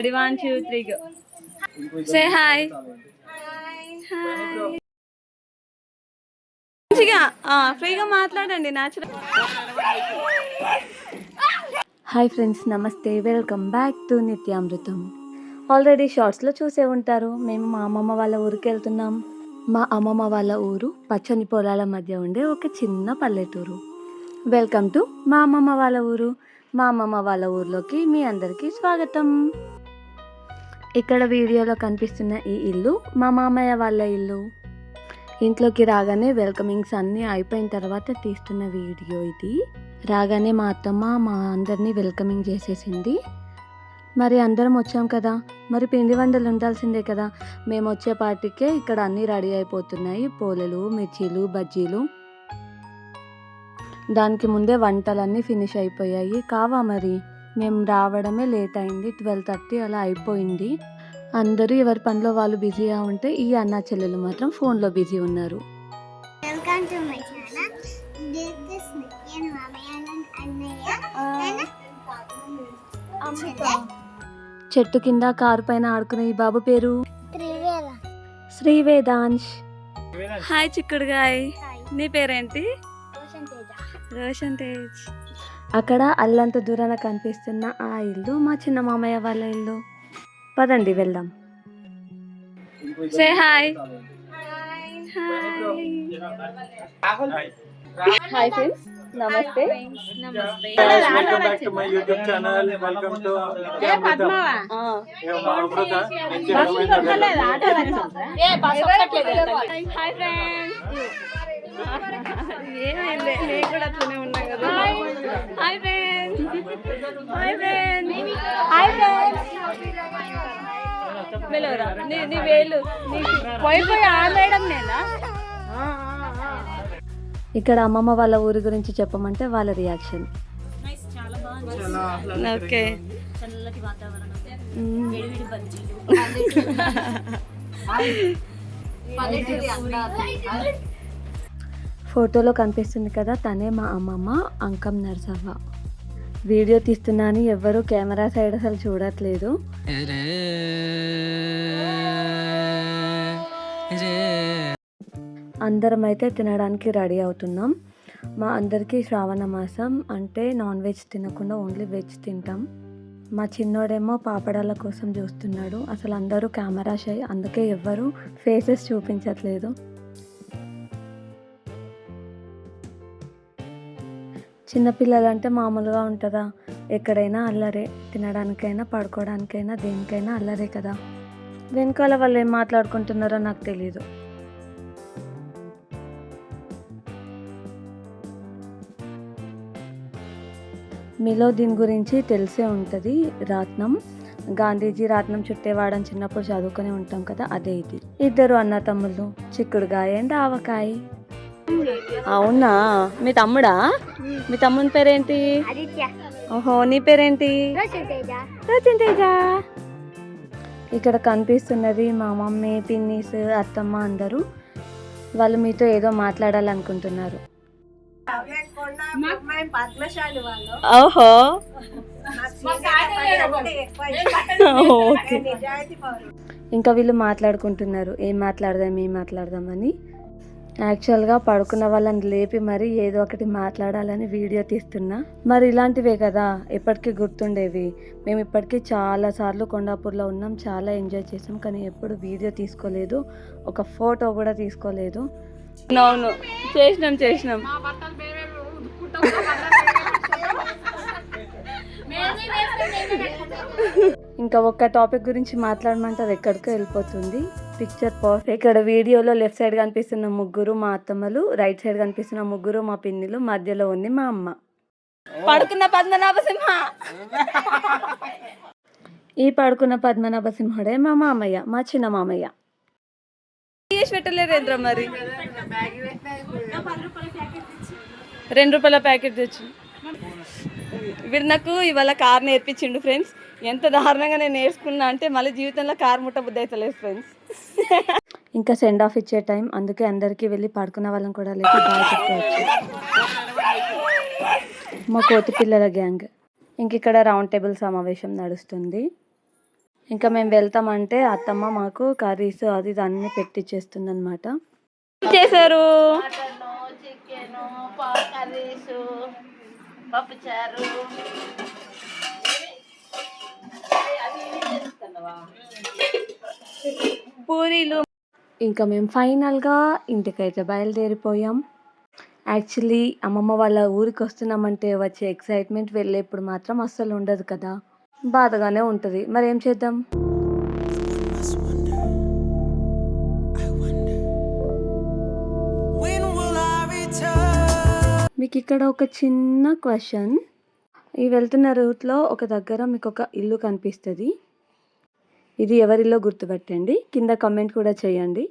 Ready, one, two, three, go. Say hi. మంచిగా ఫ్రీగా మాట్లాడండి న్యాచురల్ హాయ్ ఫ్రెండ్స్ నమస్తే. Welcome back to Nityamrutham already షార్ట్స్లో చూసే ఉంటారు. మేము మా అమ్మమ్మ వాళ్ళ ఊరికి వెళ్తున్నాం. మా అమ్మమ్మ వాళ్ళ ఊరు పచ్చని పొలాల మధ్య ఉండే ఒక చిన్న పల్లెటూరు. వెల్కమ్ టు మా అమ్మమ్మ వాళ్ళ ఊరు. మా అమ్మమ్మ వాళ్ళ ఊర్లోకి మీ అందరికీ స్వాగతం. ఇక్కడ వీడియోలో కనిపిస్తున్న ఈ ఇల్లు మా మామయ్య వాళ్ళ ఇల్లు. ఇంట్లోకి రాగానే వెల్కమింగ్స్ అన్నీ అయిపోయిన తర్వాత తీస్తున్న వీడియో ఇది. రాగానే మా అత్తమ్మ మా అందరినీ వెల్కమింగ్ చేసేసింది. మరి అందరం వచ్చాం కదా. మరి పిండి వంటలు ఉండాల్సిందే కదా. మేము వచ్చే పాటికే ఇక్కడ అన్నీ రెడీ అయిపోతున్నాయి. పోలలు మిర్చీలు బజ్జీలు. దానికి ముందే వంటలన్నీ ఫినిష్ అయిపోయాయి. కావా మరి? మేము రావడమే లేట్ అయింది ట్వెల్వ్ థర్టీ అలా అయిపోయింది. అందరూ ఎవరి పనిలో వాళ్ళు బిజీగా ఉంటే ఈ అన్న చెల్లెలు మాత్రం ఫోన్లో బిజీ ఉన్నారు. వెల్కమ్ టు మై ఛానల్ చెల్లె చెట్టు కింద కారు పైన ఆడుకునే ఈ బాబు పేరు? త్రివేల శ్రీ వేదాంశ్ హాయ్ చిక్కుడుగాయ్. నీ పేరేంటి? రోషన్ తేజ. అక్కడ అల్లంత దూరాన కనిపిస్తున్న ఆ ఇల్లు మా చిన్న మామయ్య వాళ్ళ ఇల్లు. పదండి వెళ్దాం. సే హాయ్ హాయ్ ఫ్రెండ్స్ నమస్తే Guys, welcome back to my YouTube channel. Welcome to Amrita. ఆ, Yeah, మా అమృత. నేను చిన్నమ్మాయిని హాయ్ ఫ్రెండ్స్ ఏమైంది? నేను కూడా అట్లనే ఉన్నా కదా. Hi. Friends. Hi friends. Hi friends. మెలవరా నీ నీ వేలు పోయి పోయి ఆడేయడం నేనా? ఇక్కడ అమ్మమ్మ వాళ్ళ ఊరి గురించి చెప్పమంటే వాళ్ళ రియాక్షన్. ఓకే. ఫోటోలో కనిపిస్తుంది కదా తనే మా అమ్మమ్మ అంకం నరసవ్వ వీడియో తీస్తున్నా అని ఎవ్వరూ కెమెరా సైడ్ అసలు చూడట్లేదు. అందరం అయితే తినడానికి రెడీ అవుతున్నాం. మా అందరికీ శ్రావణ మాసం అంటే నాన్ వెజ్ తినకుండా ఓన్లీ వెజ్ తింటాం. మా చిన్నోడేమో పాపడాల కోసం చూస్తున్నాడు. అసలు అందరూ కెమెరా షై అందుకే ఎవ్వరూ ఫేసెస్ చూపించట్లేదు. చిన్నపిల్లలు అంటే మామూలుగా ఉంటుందా? ఎక్కడైనా అల్లరే తినడానికైనా పడుకోవడానికైనా దేనికైనా అల్లరే కదా. వెనకాల వాళ్ళు ఏం మాట్లాడుకుంటున్నారో నాకు తెలియదు మీలో దీని గురించి తెలిసే ఉంటుంది రాట్నం గాంధీజీ రాత్నం చుట్టేవాడని చిన్నప్పుడు చదువుకొని ఉంటాం కదా అదే ఇది. ఇద్దరు అన్న తమ్ముళ్ళు చిక్కుడుగాయ అండ్ ఆవకాయ. అవునా? మీ తమ్ముడా? మీ తమ్ముని పేరేంటి? ఓహో నీ పేరేంటి? తేజ. రచన్ తేజ. ఇక్కడ కనిపిస్తున్నది మా మమ్మీ పిన్నిస్ అత్తమ్మ అందరూ. వాళ్ళు మీతో ఏదో మాట్లాడాలనుకుంటున్నారు. ఓహో. ఓకే. ఇంకా వీళ్ళు మాట్లాడుకుంటున్నారు. ఏం మాట్లాడదాం ఏం మాట్లాడదామని యాక్చువల్గా పడుకున్న వాళ్ళని లేపి మరి ఏదో ఒకటి మాట్లాడాలని వీడియో తీస్తున్నా. మరి ఇలాంటివే కదా ఎప్పటికీ గుర్తుండేవి. మేము ఇప్పటికీ చాలా సార్లు కొండాపూర్లో ఉన్నాం చాలా ఎంజాయ్ చేసాం కానీ ఎప్పుడు వీడియో తీసుకోలేదు ఒక ఫోటో కూడా తీసుకోలేదు. అవును చేసినాం చేసినాం. ఇంకా ఒక్క టాపిక్ గురించి మాట్లాడమంటే అది ఎక్కడికో వెళ్ళిపోతుంది. పిక్చర్ పర్ఫెక్ట్ ఇక్కడ వీడియోలో లెఫ్ట్ సైడ్ కనిపిస్తున్న ముగ్గురు మా అత్తమ్మలు రైట్ సైడ్ కనిపిస్తున్న ముగ్గురు మా పిన్నిలు మధ్యలో ఉంది మా అమ్మ. పడుకున్న పద్మనాభ సింహ. ఈ పడుకున్న పద్మనాభ సింహుడే మా మామయ్య మా చిన్న మామయ్య. పెట్టలేరేంద్ర మరి? రెండు రూపాయల ప్యాకెట్ తెచ్చు. వీడు నాకు ఇవాళ కార్ నేర్పించిండు ఫ్రెండ్స్. ఎంత దారుణంగా నేను నేర్చుకున్నా అంటే మళ్ళీ జీవితంలో కార్ ముట్ట బుద్ధి అవుతలేదు ఫ్రెండ్స్. ఇంకా సెండ్ ఆఫ్ ఇచ్చే టైం అందుకే అందరికీ వెళ్ళి పడుకున్న వాళ్ళని కూడా లేక బాగా చెప్పుకోవచ్చు మా కోతి పిల్లల గ్యాంగ్ ఇంక ఇక్కడ రౌండ్ టేబుల్ సమావేశం నడుస్తుంది. ఇంకా మేము వెళ్తామంటే అత్తమ్మ మాకు కర్రీస్ అది ఇది అన్నీ పెట్టిచ్చేస్తుంది అనమాట చేశారు? పప్పు చారు పూరీలు. ఇంకా మేము ఫైనల్గా ఇంటికైతే బయలుదేరిపోయాం. యాక్చువల్లీ అమ్మమ్మ వాళ్ళ ఊరికి వస్తున్నామంటే వచ్చే ఎక్సైట్మెంట్ వెళ్ళేప్పుడు మాత్రం అస్సలు ఉండదు కదా. బాధగానే ఉంటుంది. మరి ఏం చేద్దాం? మీకు ఇక్కడ ఒక చిన్న క్వశ్చన్. ఈ వెళ్తున్న రూట్లో ఒక దగ్గర మీకు ఒక ఇల్లు కనిపిస్తుంది. ఇది ఎవరిలో గుర్తుపట్టండి? కింద కమెంట్ కూడా చేయండి.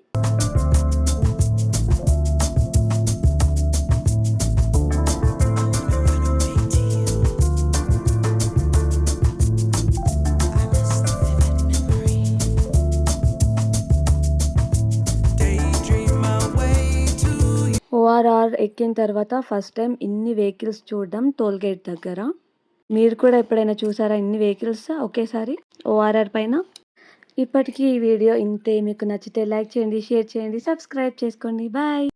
ఆర్ఆర్ ఎక్కిన తర్వాత ఫస్ట్ టైం ఇన్ని వెహికల్స్ చూడడం టోల్ గేట్ దగ్గర. మీరు కూడా ఎప్పుడైనా చూసారా ఇన్ని వెహికల్స్? ఒకేసారి ఓఆర్ఆర్ పైన. ఇప్పటికీ ఈ వీడియో ఇంతే. మీకు నచ్చితే లైక్ చేయండి షేర్ చేయండి సబ్స్క్రైబ్ చేసుకోండి. బాయ్!